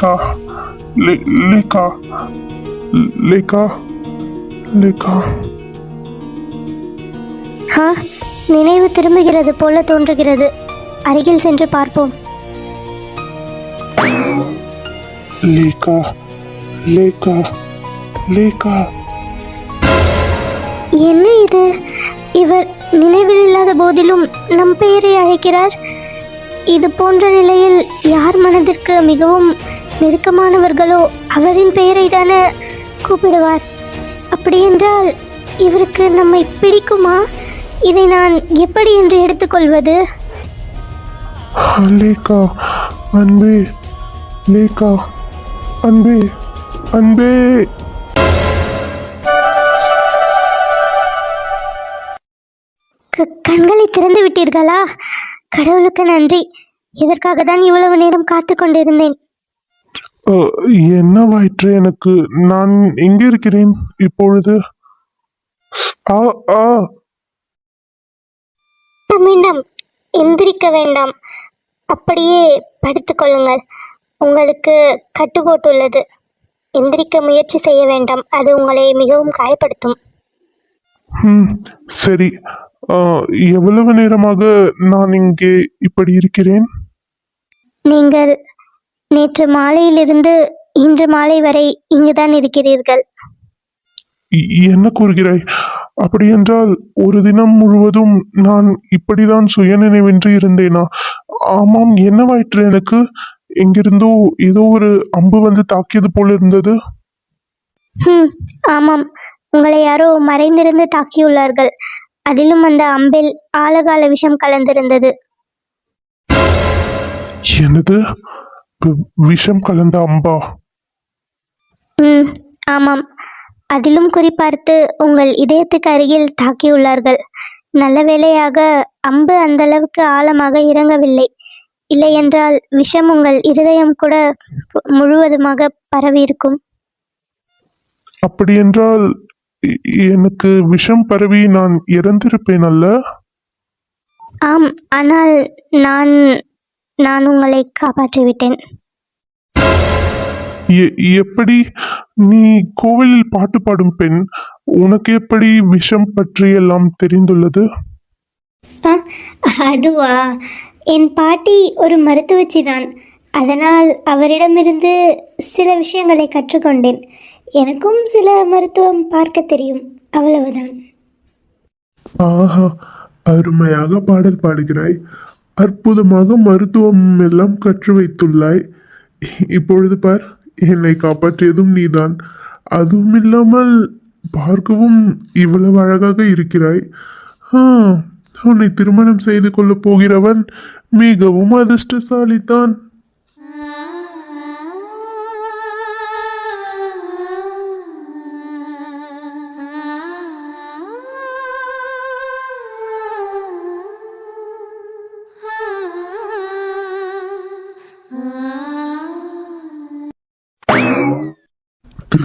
லே- லேகா லே- லேகா லேகா லேகா ஹா நினைவு திரும்புகிறது போல தோன்றுகிறது. அருகில் சென்று பார்ப்போம். லேகா லேகா லேகா என்ன இது? இவர் நினைவில் இல்லாத போதிலும் நம் பெயரை அழைக்கிறார். இது போன்ற நிலையில் யார் மனதிற்கு மிகவும் நெருக்கமானவர்களோ அவரின் பெயரை தானே கூப்பிடுவார். அப்படியென்றால் இவருக்கு நம்மை பிடிக்குமா? இதை நான் எப்படி என்று எடுத்துக்கொள்வது லேகா அன்பே லேகா அன்பே அன்பே. கண்களை திறந்து விட்டீர்களா? கடவுளுக்கு நன்றி. இதற்காக தான் இவ்வளவு நேரம் காத்து கொண்டிருந்தேன்? என்னவாயிற்று எனக்கு? நான் எங்கே இருக்கிறேன் இப்பொழுது? ஆ ஆ மீண்டும் எந்திரிக்க வேண்டாம். அப்படியே படுத்துக் கொள்ளுங்கள். உங்களுக்கு கட்டு போட்டுள்ளது எந்திரிக்க முயற்சி செய்ய வேண்டாம். அது உங்களை மிகவும் காயப்படுத்தும். சரி. எவ்வளவு நேரமாக நான் இங்கே இப்படி இருக்கிறேன்? நீங்கள் நேற்று மாலையிலிருந்து இன்று மாலை வரை இங்குதான் இருக்கிறீர்கள். என்ன கூறுகிறாய்? அப்படியென்றால் ஒரு தினம் முழுவதும் நான் இப்படிதான் சுயநினைவின்றி இருந்தேனா? ஆமாம் என்னவாயிற்று எனக்கு? எங்கிருந்தோ ஏதோ ஒரு அம்பு வந்து தாக்கியது போல இருந்தது. ஆமாம். உங்களை யாரோ மறைந்திருந்து தாக்கியுள்ளார்கள். அதிலும் அந்த அம்பில் ஆழகால விஷம் கலந்திருந்தது. எனது வி- விஷம் கலந்த அம்பா. ம் ஆமாம். அதிலும் குறிப்பார்த்து உங்கள் இதயத்துக்கு அருகில் தாக்கியுள்ளார்கள். நல்ல வேளையாக அம்பு அந்த அளவுக்கு ஆழமாக இறங்கவில்லை. இல்லையென்றால் விஷம் உங்கள் இருதயம் கூட முழுவதுமாக பரவியிருக்கும். அப்படியென்றால் எனக்கு விஷம் பரவி நான் இறந்திருப்பேன் அல்ல ஆம் ஆனால் நான் நான் உங்களை காப்பாற்றிவிட்டேன். எ- எப்படி நீ கோவிலில் பாட்டு பாடும் பெண் உனக்கு எப்படி விஷம் பற்றி எல்லாம் தெரிந்துள்ளது அதுவா? என் பாட்டி ஒரு மருத்துவச்சி தான். அதனால் அவரிடமிருந்து சில விஷயங்களை கற்றுக்கொண்டேன். எனக்கும் சில மருத்துவம் பார்க்க தெரியும். அவ்வளவுதான். ஆஹா அருமையாக பாடல் பாடுகிறாய். அற்புதமாக மருத்துவம் எல்லாம் கற்று வைத்துள்ளாய். இப்பொழுது பார் என்னை காப்பாற்றியதும் நீதான். அதுவும் இல்லாமல் பார்க்கவும் இவ்வளவு அழகாக இருக்கிறாய். உன்னை திருமணம் செய்து கொள்ளப் போகிறவன் மிகவும்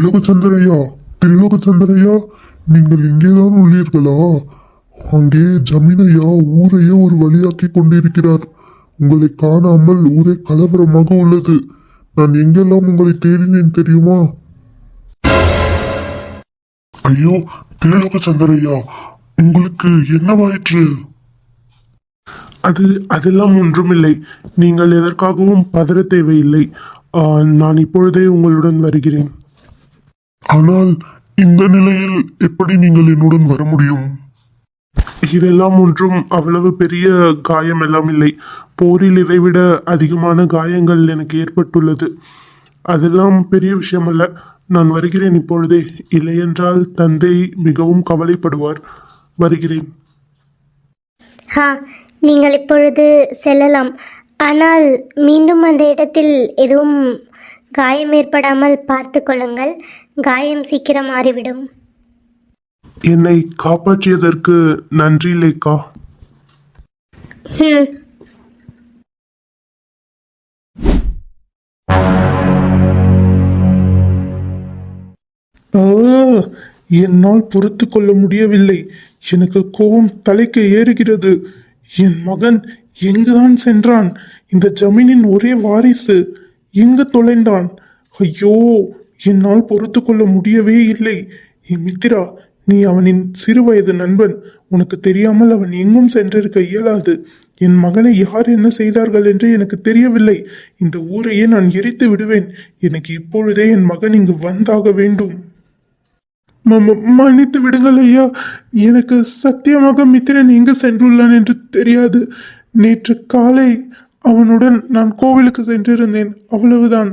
அதிர்ஷ்டசாலிதான் திரிலோகச்சந்திரையா திரிலோகச்சந்திரையா நீங்கள் இங்கேதான் உள்ளீர்களா? அங்கே ஜமீனையா ஊரையே ஒரு வழியாக்கி கொண்டிருக்கிறார். உங்களை காணாமல் ஊரே கலவரமாக உள்ளது. நான் எங்கெல்லாம் உங்களை தேடினேன் தெரியுமா? ஐயோ திரிலோகச்சந்திரையா உங்களுக்கு என்னவாயிற்று அது அதெல்லாம் ஒன்றுமில்லை. நீங்கள் எதற்காகவும் பதற தேவையில்லை. நான் இப்பொழுதே உங்களுடன் வருகிறேன். ஆனால் இந்த நிலையில் எப்படி நீங்கள் என்னுடன் வர முடியும்? இதெல்லாம் ஒன்றும் அவ்வளவு பெரிய காயம் எல்லாம் இல்லை. போரில் இதைவிட அதிகமான காயங்கள் எனக்கு ஏற்பட்டுள்ளது. அதெல்லாம் பெரிய விஷயம் அல்ல நான் வருகிறேன் இப்பொழுதே. இல்லையென்றால் தந்தை மிகவும் கவலைப்படுவார். வருகிறேன். ஹா நீங்கள் இப்பொழுது செல்லலாம். ஆனால் மீண்டும் அந்த இடத்தில் எதுவும் காயம் ஏற்படாமல் பார்த்து கொள்ளுங்கள். காயம் சீக்கிரம் மாறிவிடும். என்னை காப்பாற்றியதற்கு நன்றி லேக்கா ம் என்னால் பொறுத்து கொள்ள முடியவில்லை. எனக்கு கோபம் தலைக்கு ஏறுகிறது. என் மகன் எங்குதான் சென்றான்? இந்த ஜமீனின் ஒரே வாரிசு. எங்கு தொலைந்தான்? ஐயோ என்னால் பொறுத்து கொள்ள முடியவே இல்லை. ஏ மித்திரா நீ அவனின் சிறுவயது நண்பன். உனக்கு தெரியாமல் அவன் எங்கும் சென்றிருக்க இயலாது. என் மகனை யார் என்ன செய்தார்கள் என்று எனக்கு தெரியவில்லை. இந்த ஊரையே நான் எரித்து விடுவேன். எனக்கு இப்பொழுதே என் மகன் இங்கு வந்தாக வேண்டும். மன்னித்து விடுங்கள் ஐயா. எனக்கு சத்தியமாக மித்திரன் எங்கு சென்றுள்ளான் என்று தெரியாது. நேற்று காலை அவனுடன் நான் கோவிலுக்கு சென்றிருந்தேன். அவ்வளவுதான்.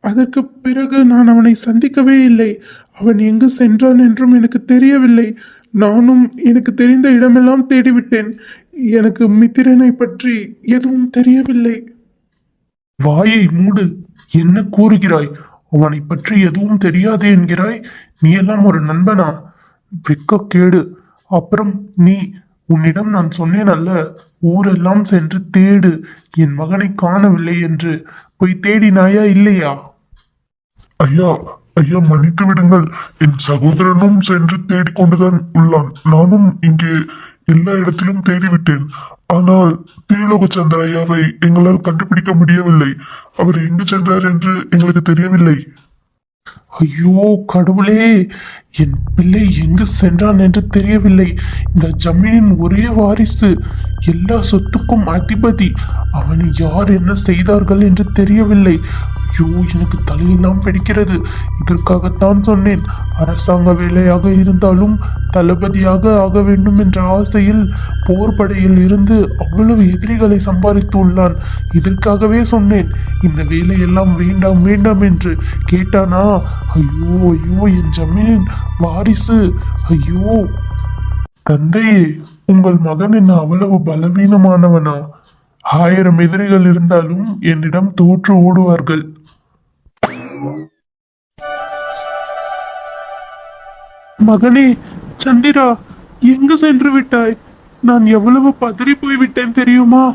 அதற்கு பிறகு நான் அவனை சந்திக்கவே இல்லை. அவன் எங்கு சென்றான் என்றும் எனக்கு தெரியவில்லை. நானும் எனக்கு தெரிந்த இடமெல்லாம் தேடிவிட்டேன். எனக்கு மித்திரனை பற்றி எதுவும் தெரியவில்லை. வாயை மூடு. என்ன கூறுகிறாய்? அவனை பற்றி எதுவும் தெரியாது என்கிறாய்? நீ எல்லாம் ஒரு நண்பனா? வெக்கக்கேடு அப்புறம் நீ உன்னிடம் நான் சொன்னேன் அல்ல ஊரெல்லாம் சென்று தேடு என் மகனை காணவில்லை என்று. போய் தேடினாயா இல்லையா? ஐயா ஐயா மன்னித்து விடுங்கள். என் சகோதரனும் சென்று தேடிக்கொண்டுதான் உள்ளான். நானும் இங்கே எல்லா இடத்திலும் தேடிவிட்டேன். ஆனால் திருலோக சந்திர ஐயாவை எங்களால் கண்டுபிடிக்க முடியவில்லை. அவர் எங்கு சென்றார் என்று எங்களுக்கு தெரியவில்லை. ஐயோ கடவுளே என் பிள்ளை எங்கு சென்றான் என்று தெரியவில்லை. இந்த ஜமீனின் ஒரே வாரிசு எல்லா சொத்துக்கும் அதிபதி. அவன் யார் என்ன செய்தார்கள் என்று தெரியவில்லை. ஐயோ எனக்கு தலையெல்லாம் வெடிக்கிறது. இதற்காகத்தான் சொன்னேன். அரசாங்க வேலையாக இருந்தாலும் தளபதியாக ஆக வேண்டும் என்ற ஆசையில் போர்படையில் இருந்து அவ்வளவு எதிரிகளை சம்பாதித்து உள்ளான் இதற்காகவே சொன்னேன் இந்த வேலையெல்லாம் வேண்டாம் வேண்டாம் என்று கேட்டானா? ஐயோ ஐயோ என் ஜமீனின் வாரிசு. ஐயோ. தந்தையே உங்கள் மகன் என்ன அவ்வளவு பலவீனமானவனா? ஆயிரம் எதிரிகள் இருந்தாலும் என்னிடம் தோற்று ஓடுவார்கள். மகனே சந்திரா எங்கு சென்று விட்டாய்? நான் எவ்வளவு பதறி போய் விட்டேன் தெரியுமா?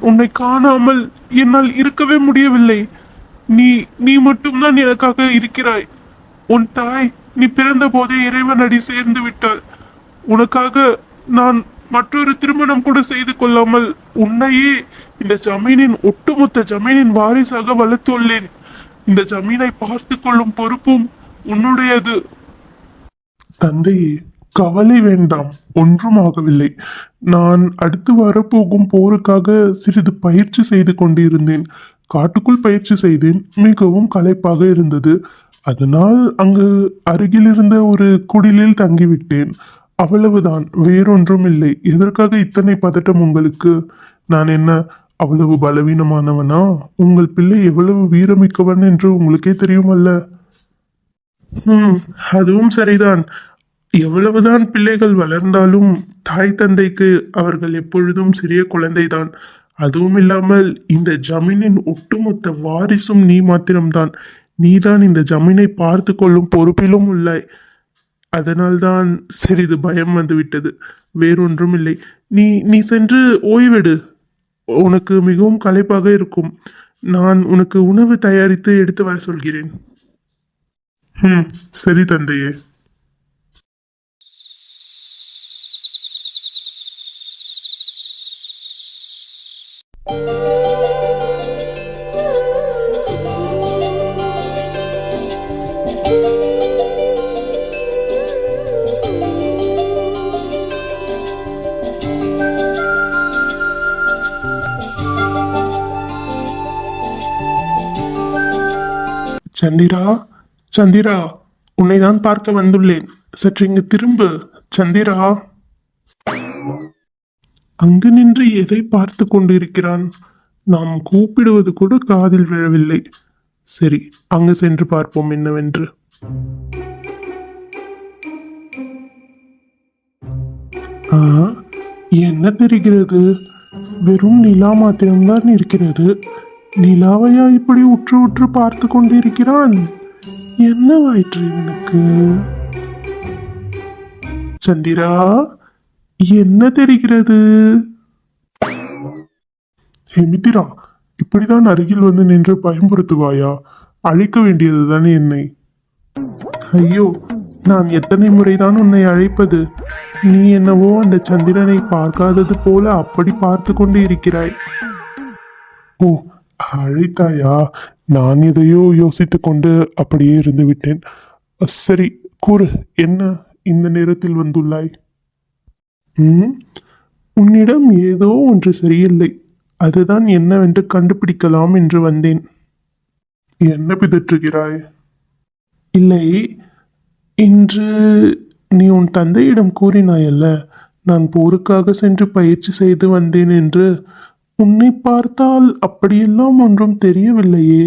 உன்னை காணாமல் என்னால் இருக்கவே முடியவில்லை. நீ நீ மட்டும்தான் எனக்காக இருக்கிறாய். உன் தாய் நீ பிறந்த போதே இறைவன் அடி சேர்ந்து விட்டாள். உனக்காக நான் மற்றொரு திருமணம் கூட செய்து கொள்ளாமல் உன்னையே இந்த ஜமீனின் ஒட்டுமொத்த ஜமீனின் வாரிசாக வளர்த்துள்ளேன். இந்த ஜமீனை பார்த்து கொள்ளும் பொறுப்பும் உன்னுடையது. தந்தையே கவலை வேண்டாம். ஒன்றும் ஆகவில்லை நான் அடுத்து வரப்போகும் போருக்காக சிறிது பயிற்சி செய்து கொண்டிருந்தேன். காட்டுக்குள் பயிற்சி செய்தேன். மிகவும் களைப்பாக இருந்தது. அதனால் அங்கு அருகில் இருந்த ஒரு குடிலில் தங்கிவிட்டேன். அவ்வளவுதான் வேறொன்றும் இல்லை எதற்காக இத்தனை பதட்டம் உங்களுக்கு? நான் என்ன அவ்வளவு பலவீனமானவனா? உங்கள் பிள்ளை எவ்வளவு வீரமிக்கவன் என்று உங்களுக்கே தெரியுமல்ல? ம் அதுவும் சரிதான். எவ்வளவுதான் பிள்ளைகள் வளர்ந்தாலும் தாய் தந்தைக்கு அவர்கள் எப்பொழுதும் சிறிய குழந்தைதான். அதுவும் இல்லாமல் இந்த ஜமீனின் ஒட்டுமொத்த வாரிசும் நீ மாத்திரம்தான். நீதான் இந்த ஜமீனை பார்த்து கொள்ளும் பொறுப்பிலும் உள்ளாய். அதனால்தான் சிறிது பயம் வந்துவிட்டது. வேறொன்றும் இல்லை நீ நீ சென்று ஓய்வெடு. உனக்கு மிகவும் களைப்பாக இருக்கும். நான் உனக்கு உணவு தயாரித்து எடுத்து வர சொல்கிறேன். ம் சரி தந்தையே. சந்திரா சந்திரா உன்னை தான் பார்க்க வந்துள்ளேன். சற்று இங்கு திரும்பு சந்திரா. அங்கு நின்று எதை பார்த்து கொண்டிருக்கிறான்? நாம் கூப்பிடுவது கூட காதில் விழவில்லை. சரி அங்கு சென்று பார்ப்போம் என்னவென்று. என்ன தெரிகிறது? வெறும் நிலா மாத்திரம்தான் இருக்கிறது. நிலாவையா இப்படி உற்று உற்று பார்த்து கொண்டிருக்கிறான்? என்னவாயிற்று இவனுக்கு? சந்திரா என்ன தெரிகிறது? ஹெமித்திரா இப்படிதான் அருகில் வந்து நின்று பயன்படுத்துவாயா அழைக்க வேண்டியதுதானே என்னை. ஐயோ நான் எத்தனை முறைதான் உன்னை அழைப்பது? நீ என்னவோ அந்த சந்திரனை பார்க்காதது போல அப்படி பார்த்து கொண்டு இருக்கிறாய். ஓ அழைத்தாயா? நான் எதையோ யோசித்து கொண்டு அப்படியே இருந்து விட்டேன் சரி கூறு என்ன இந்த நேரத்தில் வந்துள்ளாய்? ம் உன்னிடம் ஏதோ ஒன்று சரியில்லை. அதுதான் என்னவென்று கண்டுபிடிக்கலாம் என்று வந்தேன். என்ன பிதற்றுகிறாய்? இல்லை இன்று நீ உன் தந்தையிடம் கூறினாயல்ல நான் போருக்காக சென்று பயிற்சி செய்து வந்தேன் என்று உன்னை பார்த்தால் அப்படியெல்லாம் ஒன்றும் தெரியவில்லையே.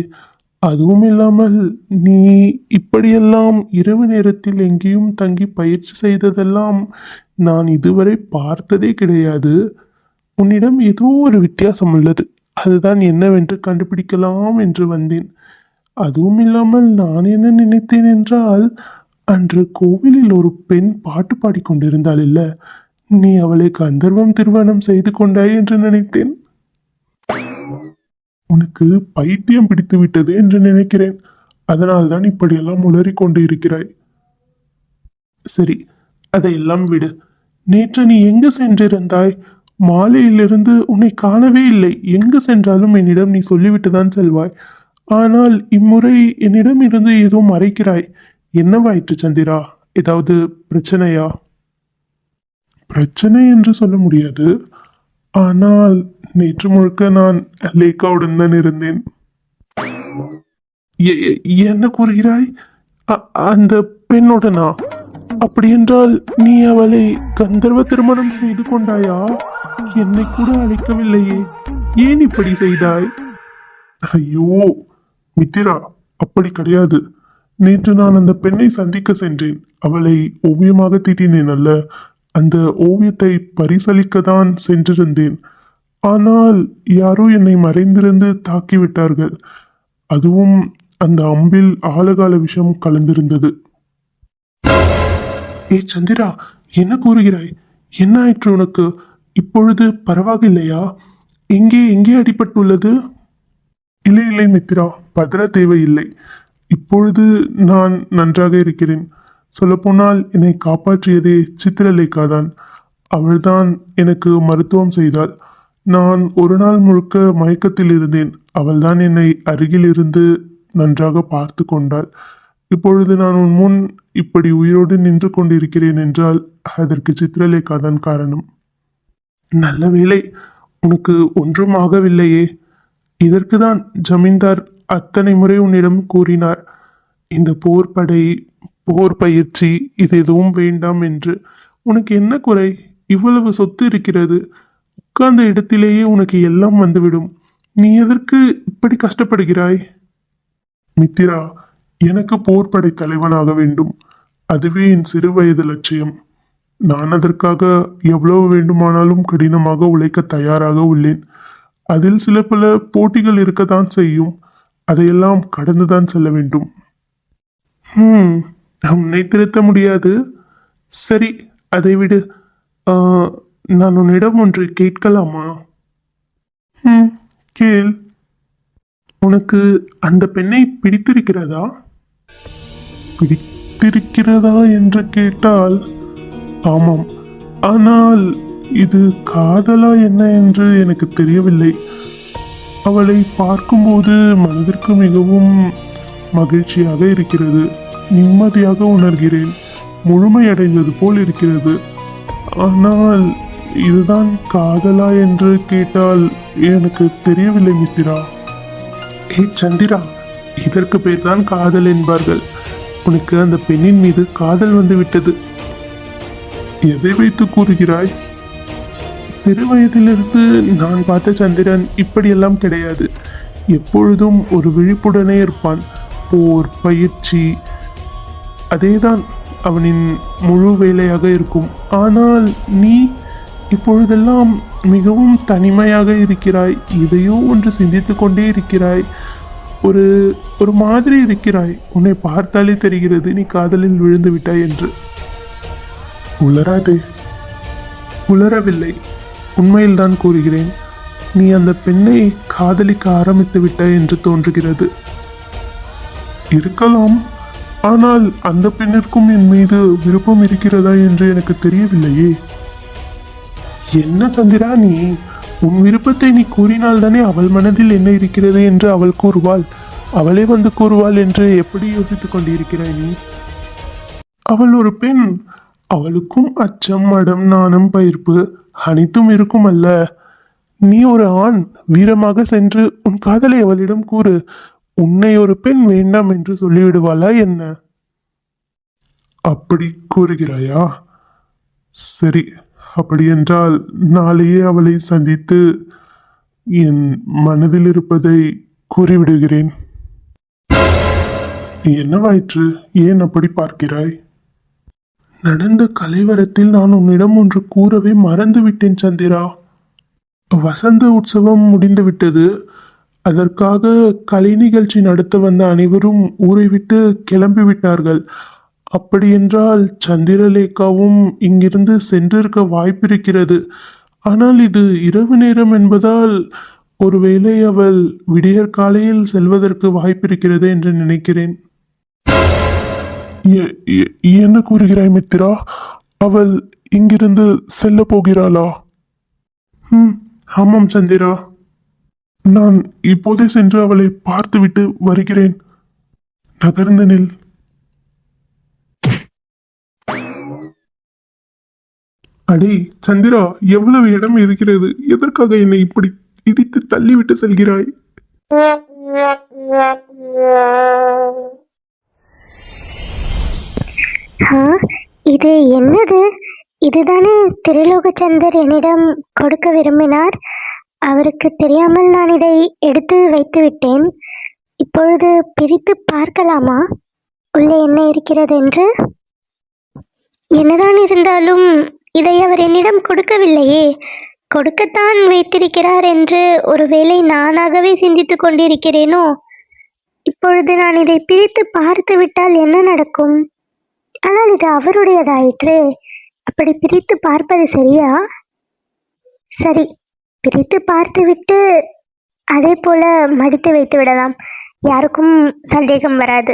அதுவும் இல்லாமல் நீ இப்படியெல்லாம் இரவு நேரத்தில் எங்கேயும் தங்கி பயிற்சி செய்ததெல்லாம் நான் இதுவரை பார்த்ததே கிடையாது. உன்னிடம் ஏதோ ஒரு வித்தியாசம் உள்ளது. அதுதான் என்னவென்று கண்டுபிடிக்கலாம் என்று வந்தேன். அதுவும் இல்லாமல் நான் என்ன நினைத்தேன் என்றால் அன்று கோவிலில் ஒரு பெண் பாட்டு பாடிக்கொண்டிருந்தாள் இல்ல. நீ அவளை கந்தர்வம் திருமணம் செய்து கொண்டாய் என்று நினைத்தேன். உனக்கு பைத்தியம் பிடித்து விட்டது என்று நினைக்கிறேன். அதனால்தான் இப்படியெல்லாம் உளறிக் கொண்டு இருக்கிறாய். சரி அதையெல்லாம் விடு. நேற்று நீ எங்கு சென்றிருந்தாய்? மாலையிலிருந்து உன்னை காணவே இல்லை. எங்கு சென்றாலும் என்னிடம் நீ சொல்லிவிட்டு தான் செல்வாய். ஆனால் இம்முறை என்னிடம் இருந்து ஏதோ மறைக்கிறாய். என்னவாயிற்று சந்திரா? ஏதாவது பிரச்சனையா? பிரச்சனை என்று சொல்ல முடியாது. ஆனால் நேற்று முழுக்க நான் லேக்காவுடன் தான் இருந்தேன். என்ன கூறுகிறாய்? அ- அந்த பெண்ணுடனா அப்படியென்றால் நீ அவளை கந்தர்வ திருமணம் செய்து கொண்டாயா? என்னை கூட அழைக்கவில்லையே. ஏன் இப்படி செய்தாய்? ஐயோ மித்திரா அப்படி கிடையாது. நேற்று நான் அந்த பெண்ணை சந்திக்க சென்றேன். அவளை ஓவியமாக தீட்டினேன் அல்ல. அந்த ஓவியத்தை பரிசளிக்க தான் சென்றிருந்தேன். ஆனால் யாரோ என்னை மறைந்திருந்து தாக்கிவிட்டார்கள். அதுவும் அந்த அம்பில் ஆழகால விஷம் கலந்திருந்தது. ஏ சந்திரா என்ன கூறுகிறாய்? என்ன ஆயிற்று உனக்கு? இப்பொழுது பரவாயில்லையா? எங்கே எங்கே அடிபட்டுள்ளது? இல்லை இல்லை மித்ரா பதற தேவையில்லை. இப்பொழுது நான் நன்றாக இருக்கிறேன். சொல்லப்போனால் என்னை காப்பாற்றியதே சித்திரலேகாதான். அவள்தான் எனக்கு மருத்துவம் செய்தாள். நான் ஒரு நாள் முழுக்க மயக்கத்தில் இருந்தேன். அவள்தான் என்னை அருகிலிருந்து நன்றாக பார்த்து கொண்டாள். இப்பொழுது நான் உன் முன் இப்படி உயிரோடு நின்று கொண்டிருக்கிறேன் என்றால் அதற்கு சித்திரலேகாதான் காரணம். நல்ல வேளை உனக்கு ஒன்றும் ஆகவில்லையே. இதற்கு தான் ஜமீன்தார் அத்தனை முறை உன்னிடம் கூறினார். இந்த போர் படை போர் பயிற்சி இது எதுவும் வேண்டாம் என்று. உனக்கு என்ன குறை? இவ்வளவு சொத்து இருக்கிறது. உட்கார்ந்த இடத்திலேயே உனக்கு எல்லாம் வந்துவிடும். நீ எதற்கு இப்படி கஷ்டப்படுகிறாய்? மித்திரா எனக்கு போர்படை தலைவனாக வேண்டும். அதுவே என் சிறு வயது லட்சியம். நான் அதற்காக எவ்வளவு வேண்டுமானாலும் கடினமாக உழைக்க தயாராக உள்ளேன். அதில் சில பல போட்டிகள் இருக்கத்தான் செய்யும். அதையெல்லாம் கடந்துதான் செல்ல வேண்டும். ஹம் உன்னை திருத்த முடியாது. சரி அதை விடு நான் உன்னிடம் ஒன்று கேட்கலாமா? ம். கேள். உனக்கு அந்த பெண்ணை பிடித்திருக்கிறதா? பிடித்திருக்கிறதா என்று கேட்டால் ஆமாம். ஆனால் இது காதலா என்ன என்று எனக்கு தெரியவில்லை. அவளை பார்க்கும்போது மனதிற்கு மிகவும் மகிழ்ச்சியாக இருக்கிறது. நிம்மதியாக உணர்கிறேன். முழுமையடைந்தது போல் இருக்கிறது. ஆனால் இதுதான் காதலா என்று கேட்டால் எனக்கு தெரியவில்லை மித்திரா. ஏ சந்திரா இதற்கு பேர் தான் காதல் என்பார்கள். உனக்கு அந்த பெண்ணின் மீது காதல் வந்து விட்டது. எதை வைத்து கூறுகிறாய்? சிறு வயதிலிருந்து நான் பார்த்த சந்திரன் இப்படியெல்லாம் கிடையாது. எப்பொழுதும் ஒரு விழிப்புடனே இருப்பான். போர் பயிற்சி அதேதான் அவனின் முழு வேலையாக இருக்கும். ஆனால் நீ இப்பொழுதெல்லாம் மிகவும் தனிமையாக இருக்கிறாய். இதையோ ஒன்று சிந்தித்து கொண்டே இருக்கிறாய். ஒரு ஒரு மாதிரி இருக்கிறாய். உன்னை பார்த்தாலே தெரிகிறது நீ காதலில் விழுந்து விட்டாய் என்று. உளராதே உளரவில்லை. உண்மையில்தான் கூறுகிறேன். நீ அந்த பெண்ணை காதலிக்க ஆரம்பித்து விட்டாய் என்று தோன்றுகிறது. இருக்கலாம். ஆனால் அந்த பெண்ணிற்கும் என் மீது விருப்பம் இருக்கிறதா என்று எனக்கு தெரியவில்லையே. என்ன சந்திரா நீ? உன் விருப்பத்தை நீ கூறினால்தானே அவள் மனதில் என்ன இருக்கிறது என்று அவள் கூறுவாள். அவளே வந்து கூறுவாள் என்று எப்படி யோசித்துக் கொண்டிருக்கிறாய் நீ? அவள் ஒரு பெண். அவளுக்கும் அச்சம் மடம் நாணம் பயிர்ப்பு அனைத்தும் இருக்கும் அல்ல. நீ ஒரு ஆண். வீரமாக சென்று உன் காதலை அவளிடம் கூறு. உன்னை ஒரு பெண் வேண்டாம் என்று சொல்லிவிடுவாளா என்ன? அப்படி கூறுகிறாயா? சரி. அப்படியென்றால் நாளையே அவளை சந்தித்து என் மனதில் இருப்பதை கூறிவிடுகிறேன். என்னவாயிற்று? ஏன் அப்படி பார்க்கிறாய்? நடந்த கலைவரத்தில் நான் உன்னிடம் ஒன்று கூறவே மறந்துவிட்டேன் சந்திரா. வசந்த உற்சவம் முடிந்துவிட்டது. அதற்காக கலை நிகழ்ச்சி நடத்த வந்த அனைவரும் ஊரை விட்டு கிளம்பி விட்டார்கள் அப்படியென்றால் சந்திரலேகாவும் இங்கிருந்து சென்றிருக்க வாய்ப்பிருக்கிறது. ஆனால் இது இரவு நேரம் என்பதால் ஒருவேளை அவள் விடியற் காலையில் செல்வதற்கு வாய்ப்பிருக்கிறது என்று நினைக்கிறேன். என்ன கூறுகிறாய் மித்திரா? அவள் இங்கிருந்து செல்ல போகிறாளா? ம் ஆமாம் சந்திரா. நான் இப்போதே சென்று அவளை பார்த்துவிட்டு வருகிறேன். நகர்ந்தனில் அடே சந்திரா எவ்வளவு இடம் இருக்கிறது? எதற்காக என்னை இப்படி இடித்து தள்ளிவிட்டு செல்கிறாய்? இது என்னது? இதுதானே திரிலோகச்சந்தர் என்னிடம் கொடுக்க விரும்பினார். அவருக்கு தெரியாமல் நான் இதை எடுத்து வைத்து விட்டேன். இப்பொழுது பிரித்து பார்க்கலாமா? உள்ளே என்ன இருக்கிறது என்று? என்னதான் இருந்தாலும் இதை அவர் என்னிடம் கொடுக்கவில்லையே. கொடுக்கத்தான் வைத்திருக்கிறார் என்று ஒருவேளை நானாகவே சிந்தித்துக் கொண்டிருக்கிறேனோ? இப்பொழுது நான் இதை பிரித்து பார்த்து விட்டால் என்ன நடக்கும்? ஆனால் இது அவருடையதாயிற்று. அப்படி பிரித்து பார்ப்பது சரியா? சரி பிரித்து பார்த்துவிட்டு அதே போல மடித்து வைத்து விடலாம். யாருக்கும் சந்தேகம் வராது.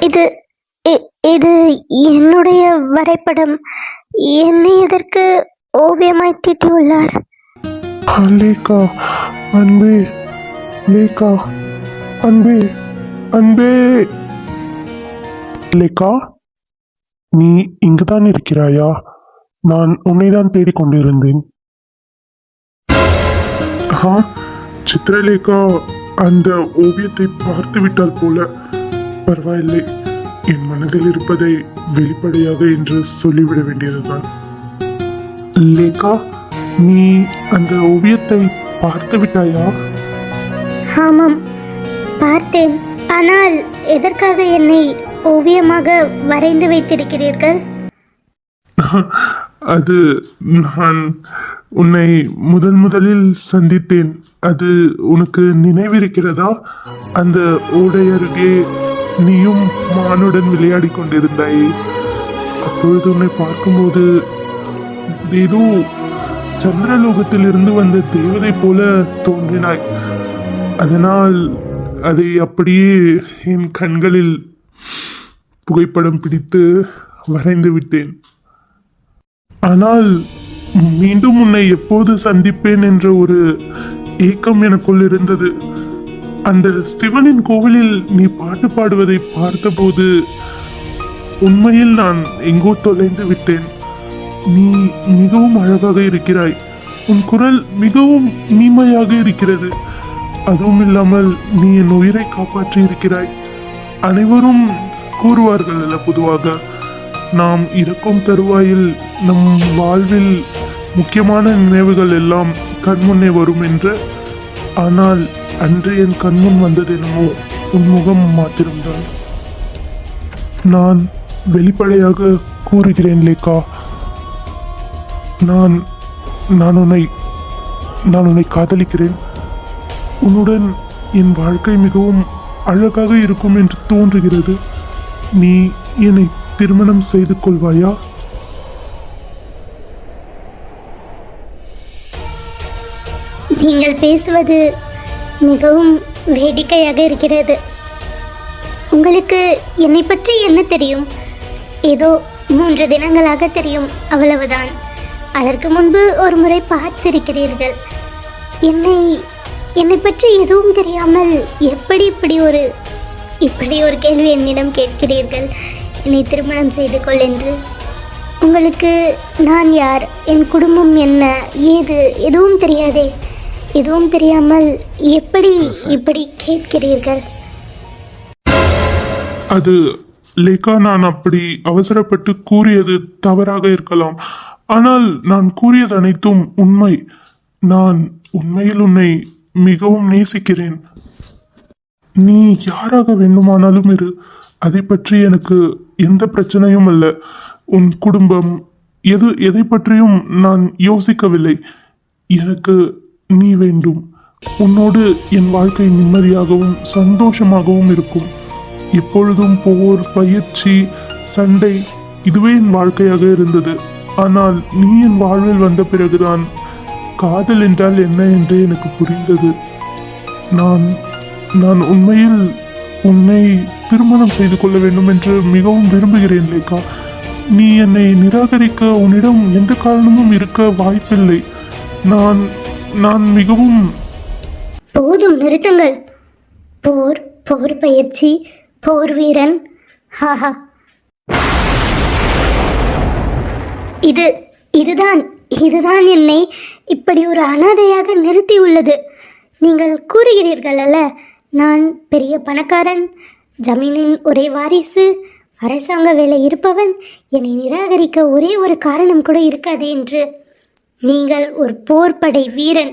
இது இது என்னுடைய வரைபடம். என்னை எதற்கு ஓவியமாய் தீட்டியுள்ளார்? லேகா அன்பே லேக்கா அன்பே அன்பே. லேக்கா நீ இங்குதான் இருக்கிறாயா? நான் உன்னைதான் தேடிக் கொண்டிருந்தேன். ஆ சித்ரலேகா அந்த ஓவியத்தை பார்த்து விட்டால் போல. பரவாயில்லை. என் மனதில் இருப்பதை வெளிப்படையாக என்று சொல்லிவிட வேண்டியதுதான். லேகா நீ அந்த ஓவியத்தை பார்த்து விட்டாயா? ஆமாம் பார்த்தேன். ஆனால் எதற்காக என்னை ஓவியமாக வரைந்து வைத்திருக்கிறீர்கள்? அது நான் உன்னை முதல் முதலில் சந்தித்தேன். அது உனக்கு நினைவிருக்கிறதா? அந்த ஓடை அருகே நீயும் மானுடன் விளையாடி கொண்டிருந்தாய் அப்பொழுது உன்னை பார்க்கும்போது ஏதோ சந்திரலோகத்திலிருந்து வந்த தேவதை போல தோன்றினாய். அதனால் அதை அப்படியே என் கண்களில் புகைப்படம் பிடித்து வரைந்து விட்டேன். ஆனால் மீண்டும் உன்னை எப்போது சந்திப்பேன் என்ற ஒரு ஏக்கம் எனக்குள் இருந்தது. அந்த சிவனின் கோவிலில் நீ பாட்டு பாடுவதை பார்த்தபோது உண்மையில் நான் எங்கோ தொலைந்து விட்டேன். நீ மிகவும் அழகாக இருக்கிறாய். உன் குரல் மிகவும் இனிமையாக இருக்கிறது. அதுவும் இல்லாமல் நீ என் உயிரை காப்பாற்றி இருக்கிறாய். அனைவரும் கூறுவார்கள் அல்ல பொதுவாக. நாம் இறக்கும் தருவாயில் நம் வாழ்வில் முக்கியமான நினைவுகள் எல்லாம் கண்முன்னே வரும் என்று. ஆனால் அன்று என் கண்முன் வந்ததெனவோ உன் முகம் மாத்திரம்தான். நான் வெளிப்படையாக கூறுகிறேன் லேக்கா நான் நான் உன்னை நான் உன்னை காதலிக்கிறேன். உன்னுடன் என் வாழ்க்கை மிகவும் அழகாக இருக்கும் என்று தோன்றுகிறது. நீ என்னை திருமணம் செய்து கொள்வாயா? நீங்கள் பேசுவது மிகவும் வேடிக்கையாக இருக்கிறது. உங்களுக்கு என்னை பற்றி என்ன தெரியும்? ஏதோ மூன்று தினங்களாக தெரியும் அவ்வளவுதான். அதற்கு முன்பு ஒரு முறை பார்த்திருக்கிறீர்கள். என்னை என்னை பற்றி எதுவும் தெரியாமல் எப்படி இப்படி ஒரு இப்படி ஒரு கேள்வி என்னிடம் கேட்கிறீர்கள்? என்னை திருமணம் செய்து கொள் என்று. உங்களுக்கு நான் யார்? என் குடும்பம் என்ன? ஏது? எதுவும் தெரியாதே. எதுவும் தெரியாமல் எப்படி இப்படி கேட்கிறீர்கள் அது லேக்கா நான் அப்படி அவசரப்பட்டு கூறியது தவறாக இருக்கலாம். ஆனால் நான் கூறியது அனைத்தும் உண்மை. நான் உண்மையில் உன்னை மிகவும் நேசிக்கிறேன். நீ யாராக வேண்டுமானாலும் இரு. அதை பற்றி எனக்கு எந்த பிரச்சனையும் அல்ல. உன் குடும்பம் எது எதை பற்றியும் நான் யோசிக்கவில்லை. எனக்கு நீ வேண்டும். உன்னோடு என் வாழ்க்கை நிம்மதியாகவும் சந்தோஷமாகவும் இருக்கும். எப்பொழுதும் போர் பயிற்சி சண்டை இதுவே என் வாழ்க்கையாக இருந்தது. ஆனால் நீ என் வாழ்வில் வந்த பிறகுதான் காதல் என்றால் என்ன என்று எனக்கு புரிந்தது. நான் நான் உண்மையில் உன்னை திருமணம் செய்து கொள்ள வேண்டும் என்று மிகவும் விரும்புகிறேன் லேகா நீ என்னை நிராகரிக்க உன்னிடம் எந்த காரணமும் இருக்க வாய்ப்பில்லை. நான் நான் மிகவும் போதும் நிறுத்துங்கள். போர் போர் பயிற்சி போர் வீரன். ஹாஹா இது இதுதான் இதுதான் என்னை இப்படி ஒரு அனாதையாக நிறுத்தியுள்ளது. நீங்கள் கூறுகிறீர்கள் அல்ல நான் பெரிய பணக்காரன் ஜமீனின் ஒரே வாரிசு அரசாங்க வேலை இருப்பவன் என்னை நிராகரிக்க ஒரே ஒரு காரணம் கூட இருக்காது என்று நீங்கள் ஒரு போர்படை வீரன்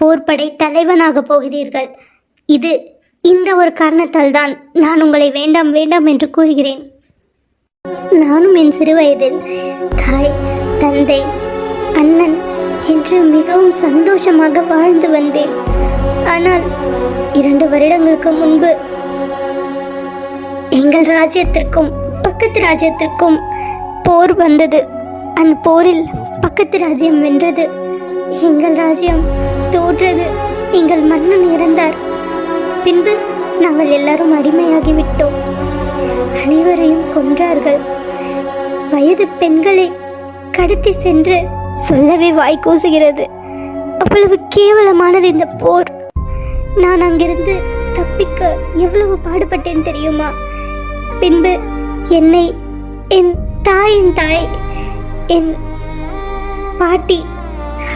போர்படை தலைவனாக போகிறீர்கள். இது இந்த ஒரு காரணத்தால் தான் நான் உங்களை வேண்டாம் வேண்டாம் என்று கூறுகிறேன். நானும் என் சிறு வயதில் தாய் தந்தை அண்ணன் என்று மிகவும் சந்தோஷமாக வாழ்ந்து வந்தேன். ஆனால் இரண்டு வருடங்களுக்கு முன்பு எங்கள் ராஜ்யத்திற்கும் பக்கத்து ராஜ்யத்திற்கும் போர் வந்தது. அந்த போரில் பக்கத்து ராஜ்யம் வென்றது. எங்கள் ராஜ்யம் தோற்றது. எங்கள் மன்னன் இறந்தார். பின்பு நாங்கள் எல்லாரும் அடிமையாகிவிட்டோம். அனைவரையும் கொன்றார்கள். வயது பெண்களை கடத்தி சென்று சொல்லவே வாய் கூசுகிறது. அவ்வளவு கேவலமானது இந்த போர். நான் அங்கிருந்து தப்பிக்க எவ்வளவு பாடுபட்டேன் தெரியுமா? பின்பு என்னை என் தாயின் தாய் என் பாட்டி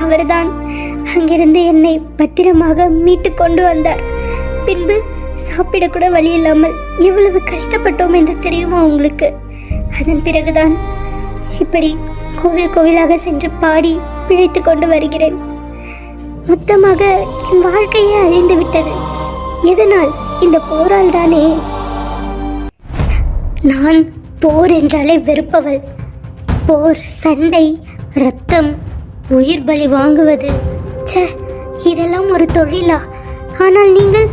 அவர்தான் அங்கிருந்து என்னை பத்திரமாக மீட்டு கொண்டு வந்தார். பின்பு சாப்பிடக்கூட வழி இல்லாமல் எவ்வளவு கஷ்டப்பட்டோம் என்று தெரியுமா உங்களுக்கு? அதன் பிறகுதான் இப்படி கோவில் கோவிலாக சென்று பாடி பிழைத்து கொண்டு வருகிறேன். மொத்தமாக என் வாழ்க்கையே அழிந்து விட்டது. எதனால் இந்த போரால் தானே? நான் போர் என்றாலே வெறுப்பவள். போர் சண்டை ரத்தம் உயிர் பலி வாங்குவது. ச்சே இதெல்லாம் ஒரு தொழிலா? ஆனால் நீங்கள்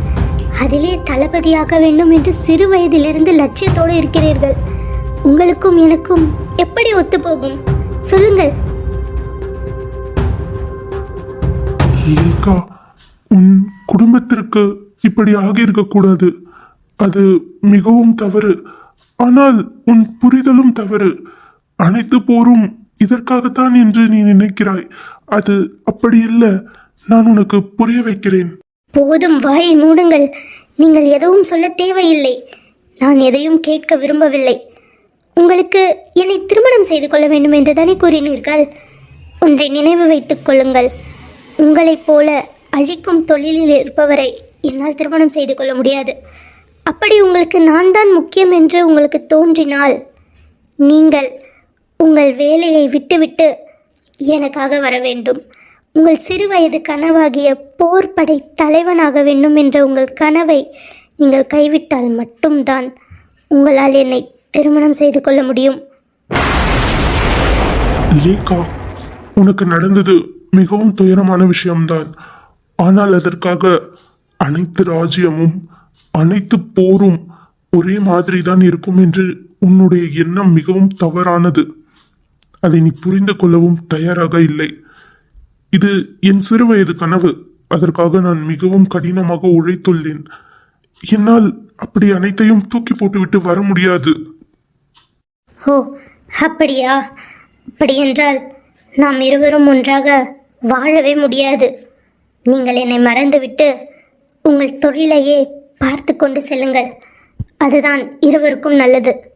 அதிலே தளபதியாக வேண்டும் என்று சிறு வயதிலிருந்து லட்சியத்தோடு இருக்கிறீர்கள். உங்களுக்கும் எனக்கும் எப்படி ஒத்துப்போகும்? சொல்லுங்கள். லேகா உன் குடும்பத்திற்கு இப்படி ஆகியிருக்கக்கூடாது. அது மிகவும் தவறு. ஆனால் உன் புரிதலும் தவறு. அனைத்து போரும். இதற்காகத்தான் என்று நீ நினைக்கிறாய். அது அப்படி இல்லை நான் உனக்கு புரிய வைக்கிறேன். போதும் வாயை மூடுங்கள். நீங்கள் எதுவும் சொல்ல தேவையில்லை. நான் எதையும் கேட்க விரும்பவில்லை. உங்களுக்கு என்னை திருமணம் செய்து கொள்ள வேண்டும் என்று தானே கூறினீர்கள்? ஒன்றை நினைவு வைத்துக் கொள்ளுங்கள். உங்களைப் போல அழிக்கும் தொழிலில் இருப்பவரை என்னால் திருமணம் செய்து கொள்ள முடியாது. அப்படி உங்களுக்கு நான் தான் முக்கியம் என்று உங்களுக்கு தோன்றினால் நீங்கள் உங்கள் வேலையை விட்டுவிட்டு எனக்காக வர வேண்டும். உங்கள் சிறுவயது கனவாகிய போர்ப்படை தலைவனாக வேண்டும் என்ற உங்கள் கனவை நீங்கள் கைவிட்டால் மட்டும்தான் உங்களால் என்னை திருமணம் செய்து கொள்ள முடியும். லேகா உனக்கு நடந்தது மிகவும் துயரமான விஷயம்தான். ஆனால் அதற்காக அனைத்து ராஜ்யமும் அனைத்து போரும் ஒரே மாதிரி தான் இருக்கும் என்று உன்னுடைய எண்ணம் மிகவும் தவறானது. அதை நீ புரிந்து கொள்ளவும் தயாராக இல்லை. இது என் சிறுவயது கனவு. அதற்காக நான் மிகவும் கடினமாக உழைத்துள்ளேன். என்னால் அப்படி அனைத்தையும் தூக்கி போட்டுவிட்டு வர முடியாது. ஓ அப்படியா? அப்படியென்றால் நாம் இருவரும் ஒன்றாக வாழவே முடியாது. நீங்கள் என்னை மறந்துவிட்டு உங்கள் தொழிலையே பார்த்து கொண்டு செல்லுங்கள். அதுதான் இருவருக்கும் நல்லது.